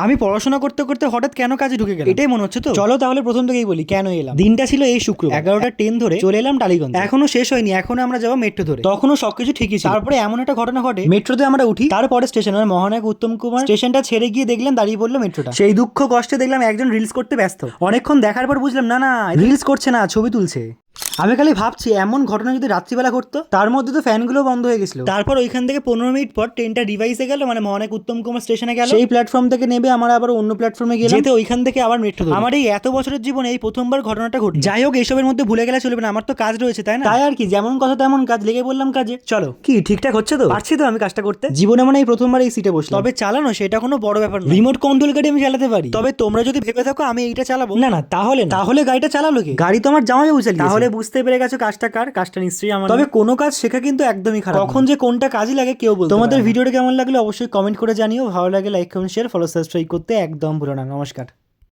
আমি পড়াশোনা করতে করতে হঠাৎ কেন কাজে ঢুকে গেলাম? এটাই মনে হচ্ছে তো। চলো তাহলে প্রথম থেকেই বলি কেন এলাম? দিনটা ছিল এই শুক্র এগারোটা ট্রেন ধরে চলে এলাম টালিগঞ্জ। এখনও শেষ হয়নি এখনও আমরা যাব মেট্রো ধরে। তখনও সবকিছু ঠিকই ছিল। তারপরে এমন একটা ঘটনা ঘটে মেট্রোতে আমরা উঠি। তারপরে স্টেশন মানে মহানায়ক উত্তম কুমার স্টেশনটা ছেড়ে গিয়ে দেখলাম দাঁড়িয়ে পড়ল মেট্রোটা। সেই দুঃখ কষ্টে দেখলাম একজন রিলস করতে ব্যস্ত। অনেকক্ষণ দেখার পর বুঝলাম না না রিলস করছে না ছবি তুলছে। আমি খালি ভাবছি এমন ঘটনা যদি রাত্রিবেলা ঘটতো তার মধ্যে তো ফ্যানগুলো বন্ধ হয়ে গেছিল। তারপর ওইখান থেকে পনেরো মিনিট পর ট্রেনটা ডিভাইসে গেল মানে অনেক উত্তম কুমার স্টেশনে গেল। সেই প্ল্যাটফর্ম থেকে নেবে আমার আবার অন্য প্ল্যাটফর্মে গেলাম। যেতে ওইখান থেকে আবার মেট্রো আমার এই এত বছরের জীবনে এই প্রথমবার ঘটনাটা ঘটে যাই হোক এইসবের মধ্যে ভুলে গেলে চলবে না আমার তো কাজ রয়েছে তাই না? তাই আর কি যেমন কথা তেমন কাজ লেগে বললাম কাজে। চলো। কি ঠিকঠাক হচ্ছে তো? পারছি তো আমি কাজটা করতে? জীবনে মানে এই প্রথমবার এই সিটে বসলাম। তবে চালানো সেটা কোনো বড় ব্যাপার না রিমোট কন্ট্রোল গাড়ি আমি চালাতে পারি। তবে তোমরা যদি ভেবে থাকো আমি এইটা চালাবো। না না তাহলে না। তাহলে গাড়িটা চালালো কি? গাড়ি তো আমার জামাই বুঝে তাহলে বুঝতে পেরে গেছো কাজটা কার? কাজটা নিশ্চয়ই আমার তবে কোনো কাজ শেখা কিন্তু একদমই খারাপ কখন যে কোনটা কাজে লাগে কেউ বলতে তোমাদের ভিডিওটা কেমন লাগল অবশ্যই কমেন্ট করে জানিও। ভালো লাগে like comment share follow subscribe করতে একদম ভুলো না। নমস্কার।